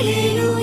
ఇది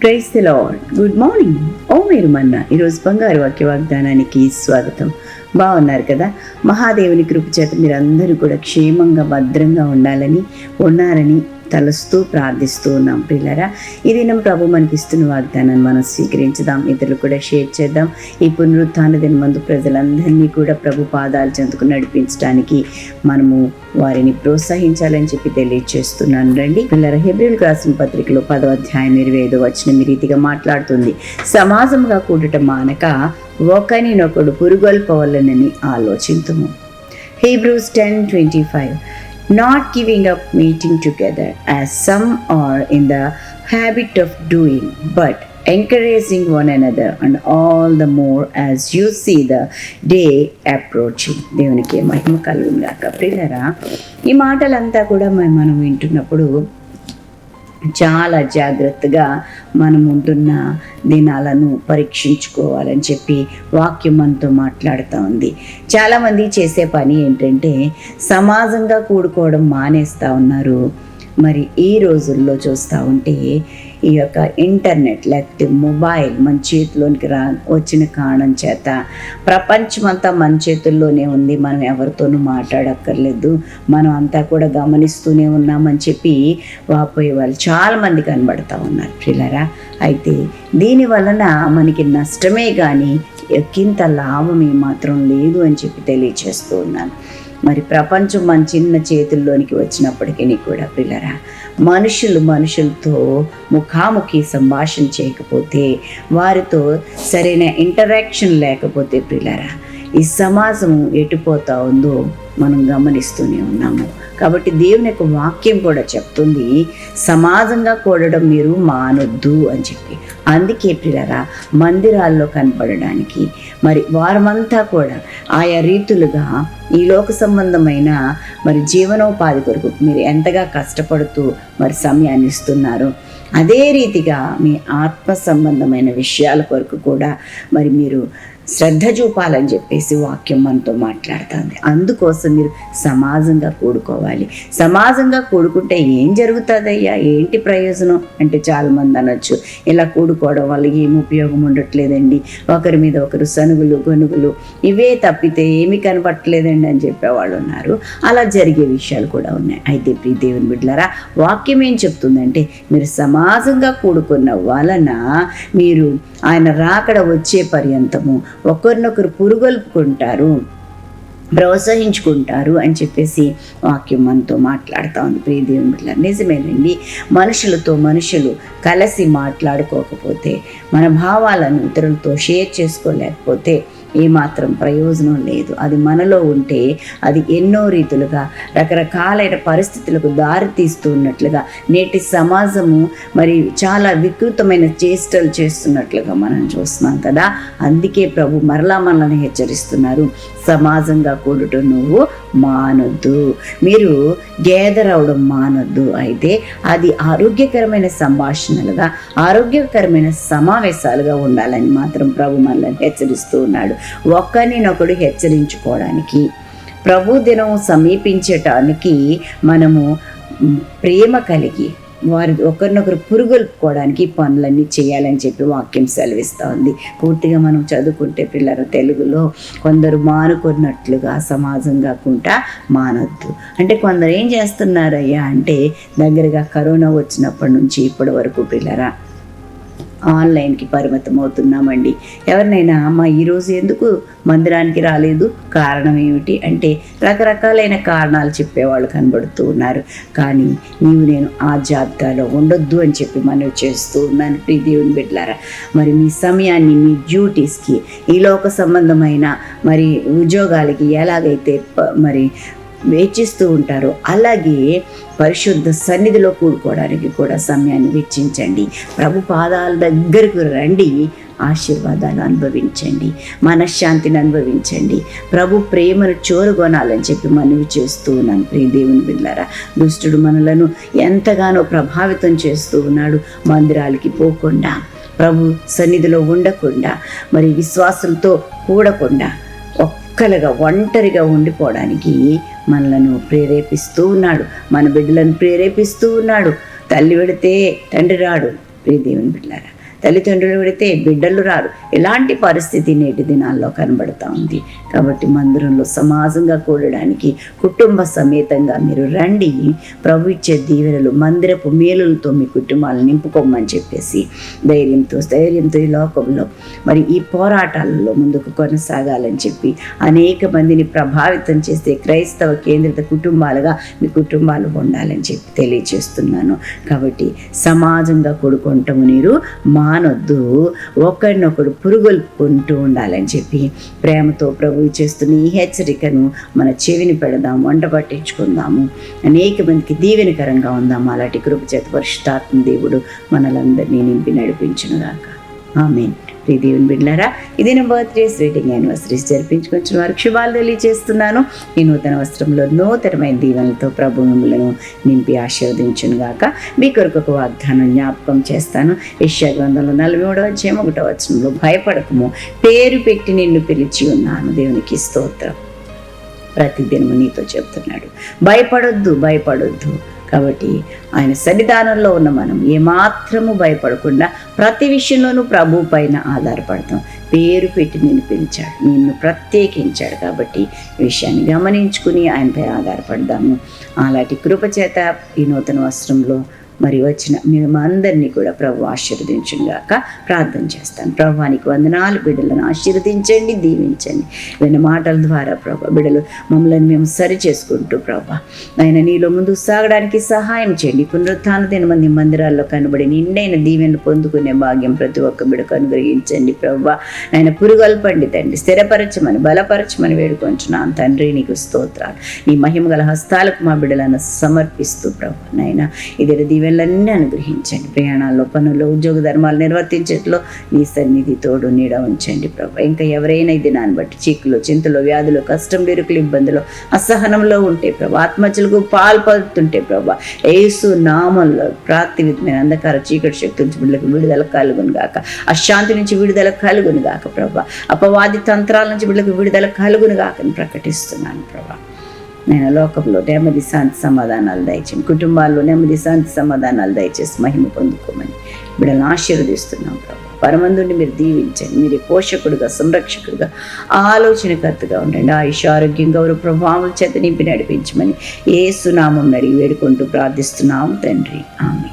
praise the lord good morning ఓ మీరు మన్న ఈరోజు బంగారు వాక్య వాగ్దానానికి స్వాగతం. బాగున్నారు కదా? మహాదేవుని కృప చేత మీరందరూ కూడా క్షేమంగా భద్రంగా ఉండాలని ఉన్నారని తలుస్తూ ప్రార్థిస్తూ ఉన్నాం. పిల్లరా ఈ దినం ప్రభు మనకి ఇస్తున్న వాగ్దానాన్ని మనం స్వీకరించుదాం. ఇతరులు కూడా షేర్ చేద్దాం. ఈ పునరుత్థాన దినమందు ప్రజలందరినీ కూడా ప్రభు పాదాలు చెందుకు నడిపించడానికి మనము వారిని ప్రోత్సహించాలని చెప్పి తెలియజేస్తున్నాను రండి. పిల్లల హెబ్రిల్ రాసిన పత్రికలో పదో అధ్యాయం ఇరవై ఐదో వచ్చిన మీ రీతిగా మాట్లాడుతుంది. సమాజంగా కూడట మానక ఒకరినొకడు పురుగొల్పవలనని ఆలోచింతుము. Hebrews 10:25 Not giving up meeting together as some are in the habit of doing, but encouraging one another and all the more as you see the day approaching. దేవునికి మహిమ కలుగునుగాక ప్రియులరా ఈ మాటలంతా కూడా మనం వింటున్నప్పుడు చాలా జాగ్రత్తగా మనం ఉంటున్న దినాలను పరీక్షించుకోవాలని చెప్పి వాక్యం మనతో మాట్లాడుతూ ఉంది. చాలామంది చేసే పని ఏంటంటే సమాజంగా కూడుకోవడం మానేస్తూ ఉన్నారు. మరి ఈ రోజుల్లో చూస్తూ ఉంటే ఈ యొక్క ఇంటర్నెట్ లేకపోతే మొబైల్ మన చేతిలోనికి రా వచ్చిన కారణం చేత ప్రపంచమంతా మన చేతుల్లోనే ఉంది. మనం ఎవరితోనూ మాట్లాడక్కర్లేదు. మనం అంతా కూడా గమనిస్తూనే ఉన్నామని చెప్పి వాపోయే వాళ్ళు చాలామంది కనబడతా ఉన్నారు పిల్లరా అయితే దీని వలన మనకి నష్టమే కానీ ఎక్కింత లాభం ఏమాత్రం లేదు అని చెప్పి తెలియచేస్తూ ఉన్నాను. మరి ప్రపంచం మన చిన్న చేతుల్లోనికి వచ్చినప్పటికీ కూడా పిల్లరా మనుషులు మనుషులతో ముఖాముఖి సంభాషణ చేయకపోతే వారితో సరైన ఇంటరాక్షన్ లేకపోతే పిల్లరా ఈ సమాజం ఎటుపోతా ఉందో మనం గమనిస్తూనే ఉన్నాము. కాబట్టి దేవుని యొక్క వాక్యం కూడా చెప్తుంది సమాజంగా కూడడం మీరు మానొద్దు అని చెప్పి. అందుకే పిల్లరా మందిరాల్లో కనపడడానికి మరి వారమంతా కూడా ఆయా రీతులుగా ఈ లోక సంబంధమైన మరి జీవనోపాధి కొరకు మీరు ఎంతగా కష్టపడుతూ మరి సమయాన్ని ఇస్తున్నారు. అదే రీతిగా మీ ఆత్మ సంబంధమైన విషయాల కొరకు కూడా మరి మీరు శ్రద్ధ చూపాలని చెప్పేసి వాక్యం మనతో మాట్లాడుతుంది. అందుకోసం మీరు సమాజంగా కూడుకోవాలి. సమాజంగా కూడుకుంటే ఏం జరుగుతుందయ్యా? ఏంటి ప్రయోజనం? అంటే చాలామంది అనొచ్చు. ఇలా కూడుకోవడం వల్ల ఏం ఉపయోగం ఉండట్లేదండి. ఒకరి మీద ఒకరు సనుగులు గనుగులు ఇవే తప్పితే ఏమి కనపట్టలేదండి అని చెప్పేవాళ్ళు ఉన్నారు. అలా జరిగే విషయాలు కూడా ఉన్నాయి. అయితే ప్రీ దేవుని బిడ్డలారా వాక్యం ఏం చెప్తుందంటే మీరు సమాజంగా కూడుకున్న వలన మీరు ఆయన రాకడ వచ్చే పర్యంతము ఒకరినొకరు పురుగొల్పుకుంటారు ప్రోత్సహించుకుంటారు అని చెప్పేసి వాక్యం మనతో మాట్లాడుతూ ఉంది. ప్రియ నిజమేనండి. మనుషులతో మనుషులు కలిసి మాట్లాడుకోకపోతే మన భావాలను ఇతరులతో షేర్ చేసుకోలేకపోతే ఏమాత్రం ప్రయోజనం లేదు. అది మనలో ఉంటే అది ఎన్నో రీతులుగా రకరకాలైన పరిస్థితులకు దారి తీస్తూ ఉన్నట్లుగా నేటి సమాజము మరి చాలా వికృతమైన చేష్టలు చేస్తున్నట్లుగా మనం చూస్తున్నాం కదా. అందుకే ప్రభు మరలా మనల్ని హెచ్చరిస్తున్నారు. సమాజంగా కూడుట నువ్వు మానొద్దు. మీరు గేదర్ అవడం మానొద్దు. అయితే అది ఆరోగ్యకరమైన సంభాషణలుగా ఆరోగ్యకరమైన సమావేశాలుగా ఉండాలని మాత్రం ప్రభు మనల్ని హెచ్చరిస్తూ ఉన్నాడు. ఒకరినొకడు హెచ్చరించుకోవడానికి ప్రభు దినం సమీపించటానికి మనము ప్రేమ కలిగి వారి ఒకరినొకరు పురుగొల్పుకోవడానికి ఈ పనులన్నీ చేయాలని చెప్పి వాక్యం సెలవిస్తూ ఉంది పూర్తిగా మనం చదువుకుంటే పిల్లల తెలుగులో కొందరు మానుకున్నట్లుగా సమాజం కాకుండా మానొద్దు. అంటే కొందరు ఏం చేస్తున్నారయ్యా అంటే దగ్గరగా కరోనా వచ్చినప్పటి నుంచి ఇప్పటి వరకు పిల్లరా ఆన్లైన్కి పరిమితం అవుతున్నామండి. ఎవరినైనా అమ్మ ఈరోజు ఎందుకు మందిరానికి రాలేదు? కారణం ఏమిటి? అంటే రకరకాలైన కారణాలు చెప్పేవాళ్ళు కనబడుతూ ఉన్నారు. కానీ నీవు నేను ఆ జాబితాలో ఉండొద్దు అని చెప్పి మనవి చేస్తూ ఉన్నాను ప్రీ దేవుని బిడ్డలారా మరి మీ సమయాన్ని మీ డ్యూటీస్కి ఈ లోక సంబంధమైన మరి ఉద్యోగాలకి ఎలాగైతే ప- మరి వేచిస్తూ ఉంటారో. అలాగే పరిశుద్ధ సన్నిధిలో కూడుకోవడానికి కూడా సమయాన్ని వెచ్చించండి. ప్రభు పాదాల దగ్గరకు రండి. ఆశీర్వాదాలు అనుభవించండి. మనశ్శాంతిని అనుభవించండి. ప్రభు ప్రేమను చూరగొనాలని చెప్పి మనవి చేస్తూ ఉన్నాను. ప్రియ దేవుని బిళ్ళారా దుష్టుడు మనలను ఎంతగానో ప్రభావితం చేస్తూ ఉన్నాడు. మందిరాలకి పోకుండా ప్రభు సన్నిధిలో ఉండకుండా మరి విశ్వాసంతో కూడకుండా ఒక్కలుగా ఒంటరిగా ఉండిపోవడానికి మనలను ప్రేరేపిస్తూ ఉన్నాడు. మన బిడ్డలను ప్రేరేపిస్తూ ఉన్నాడు. తల్లి పెడితే తండ్రి రాడు. ప్రియదేవుని బిడ్డారా తల్లిదండ్రులు పెడితే బిడ్డలు రారు. ఇలాంటి పరిస్థితి నేటి దినాల్లో కనబడతా ఉంది? కాబట్టి మందిరంలో సమాజంగా కూడడానికి కుటుంబ సమేతంగా మీరు రండి. ప్రభు ఇచ్చే దీవెనలు మందిరపు మేలులతో మీ కుటుంబాలను నింపుకోమని చెప్పేసి ధైర్యంతో ధైర్యంతో ఈ లోకంలో మరి ఈ పోరాటాలలో ముందుకు కొనసాగాలని చెప్పి అనేక మందిని ప్రభావితం చేస్తే క్రైస్తవ కేంద్రిత కుటుంబాలుగా మీ కుటుంబాలు ఉండాలని చెప్పి తెలియజేస్తున్నాను. కాబట్టి సమాజంగా కూడుకుంటాము నీరు మానొద్దు. ఒకరినొకడు పురుగొల్పుకుంటూ ఉండాలని చెప్పి ప్రేమతో ప్రభు చేస్తున్న ఈ హెచ్చరికను మన చెవిని పెడదాం వంట పట్టించుకుందాము. అనేక మందికి దీవెనకరంగా ఉందాం అలాంటి కృప చేత పరిశుద్ధాత్మ దేవుడు మనలందరినీ నింపి నడిపించునుగాక ఆమెన్. ప్రీ దేవుని బిడ్డారా ఇది నా బర్త్డే స్వీటింగ్ యానివర్సరీస్ జరిపించుకొచ్చిన వారికి శుభాలు తెలియజేస్తున్నాను. ఈ నూతన వస్త్రంలో నూతనమైన దీవెనలతో ప్రభు మిమ్మలను నింపి ఆశీర్వదించును గాక. మీ కొరకు ఒక వాగ్దానం జ్ఞాపకం చేస్తాను. ఇష్యా గ్రంథంలో నలభై మూడవ అధ్యాయం ఒకటో వచనంలో భయపడకము పేరు పెట్టి నిన్ను పిలిచి ఉన్నాను. దేవునికి స్తోత్రం. ప్రతిదినము నీతో చెప్తున్నాడు. భయపడొద్దు భయపడొద్దు. కాబట్టి ఆయన సన్నిధానంలో ఉన్న మనం ఏమాత్రము భయపడకుండా ప్రతి విషయంలోనూ ప్రభు పైన ఆధారపడతాం. పేరు పెట్టి నిన్ను పిలిచాడు నిన్ను ప్రత్యేకించాడు కాబట్టి ఈ విషయాన్ని గమనించుకుని ఆయనపై ఆధారపడదాము. అలాంటి కృపచేత ఈ నూతన వస్త్రంలో మరి వచ్చిన మేము అందరినీ కూడా ప్రభు ఆశీర్వదించుగాక ప్రార్థన చేస్తాను. ప్రభానికి వందనాలు. బిడ్డలను ఆశీర్వదించండి దీవించండి. విన్న మాటల ద్వారా ప్రభు బిడ్డలు మమ్మల్ని మేము సరి చేసుకుంటూ ప్రభా. ఆయన నీలో ముందుకు సాగడానికి సహాయం చేయండి. పునరుత్థాన దినమంది మందిరాల్లో కనబడి నిండైన దీవెనలు పొందుకునే భాగ్యం ప్రతి ఒక్క బిడకు అనుగ్రహించండి ప్రభా. ఆయన పురుగల్పండి తండ్రి. స్థిరపరచమని బలపరచమని వేడుకొంటున్నాను తండ్రి నీకు స్తోత్రాలు. నీ మహిమ గల హస్తాలకు మా బిడ్డలను సమర్పిస్తూ ప్రభు. నాయన ఇది మేలన్నీ అనుగ్రహించండి. ప్రయాణాల్లో పనులు ఉద్యోగ ధర్మాలు నిర్వర్తించట్లో నీ సన్నిధి తోడు నీడ ఉంచండి ప్రభా. ఇంకా ఎవరైనా ఇది దాన్ని బట్టి చీకులు చింతలు వ్యాధులు కష్టం బెరుకులు ఇబ్బందులు అసహనంలో ఉంటే ప్రభా ఆత్మహత్యలకు పాల్పడుతుంటే ప్రభా ఏసు నామంలో ప్రాప్తి విధమైన అంధకార చీకటి శక్తి నుంచి బిడ్డలకు విడుదల కలుగును గాక. అశాంతి నుంచి విడుదల కలుగును గాక ప్రభా. అపవాది తంత్రాల నుంచి బిడ్డలకు విడుదల కలుగును గాకని ప్రకటిస్తున్నాను ప్రభా. నేను లోకంలో నెమ్మది శాంతి సమాధానాలు దయచేయండి కుటుంబాల్లో నెమ్మది శాంతి సమాధానాలు దయచేసి మహిమ పొందుకోమని బిడ్డలను ఆశీర్వదిస్తున్నాం ప్రభు. పరమందుని మీరు దీవించండి. మీరు పోషకుడుగా సంరక్షకుడుగా ఆలోచనకర్తగా ఉండండి. ఆయుష ఆరోగ్యం గౌరవ ప్రభావం చేత నింపి నడిపించమని ఏ సునామం అడిగి వేడుకుంటూ ప్రార్థిస్తున్నాం తండ్రి. ఆమె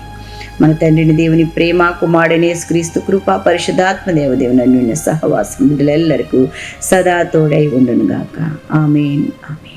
మన తండ్రిని దేవుని ప్రేమ కుమారుడనే క్రీస్తు కృపా పరిశుధాత్మ దేవదేవుని అన్యున్న సహవాసం బిడ్డలెల్లరికూ సదా తోడై ఉండును గాక ఆమెన్. ఆమె